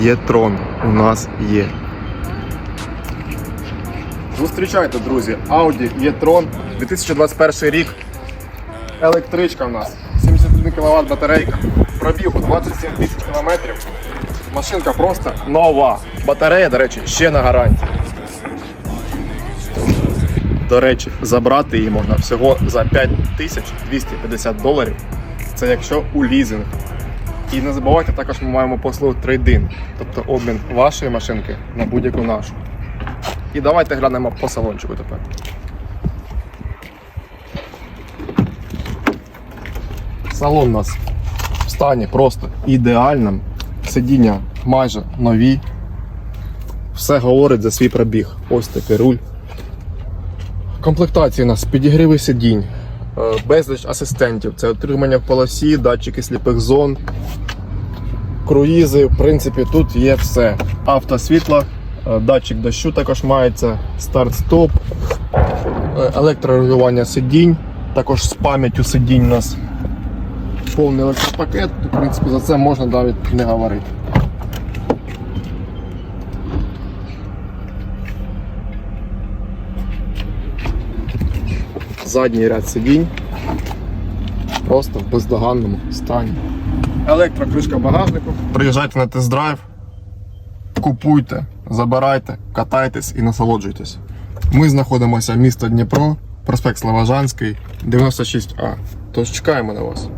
Є-трон у нас є. Зустрічайте, друзі, Audi e-tron 2021 рік. Електричка в нас. 71 кВт батарейка. Пробігу 27 тисяч кілометрів. Машинка просто нова. Батарея, до речі, ще на гарантії. До речі, забрати її можна всього за 5250 доларів. Це якщо у лізинг. І не забувайте, також ми маємо послугу трейдин, тобто обмін вашої машинки на будь-яку нашу. І давайте глянемо по салончику тепер. Салон у нас в стані просто ідеальним. Сидіння майже нові. Все говорить за свій пробіг. Ось такий руль. Комплектації у нас підігріви сидінь, безліч асистентів. Це отримання в полосі, датчики сліпих зон, круїзи. В принципі, тут є все. Автосвітло, е, датчик дощу також мається, старт-стоп, е, електрорегулювання сидінь, також з пам'яттю сидінь у нас повний електропакет. В принципі, за це можна навіть не говорити. Задній ряд сидінь. Просто в бездоганному стані. Електрокришка багажнику. Приїжджайте на тест-драйв, купуйте, забирайте, катайтесь і насолоджуйтесь. Ми знаходимося місто Дніпро, проспект Славажанський, 96А. Тож чекаємо на вас.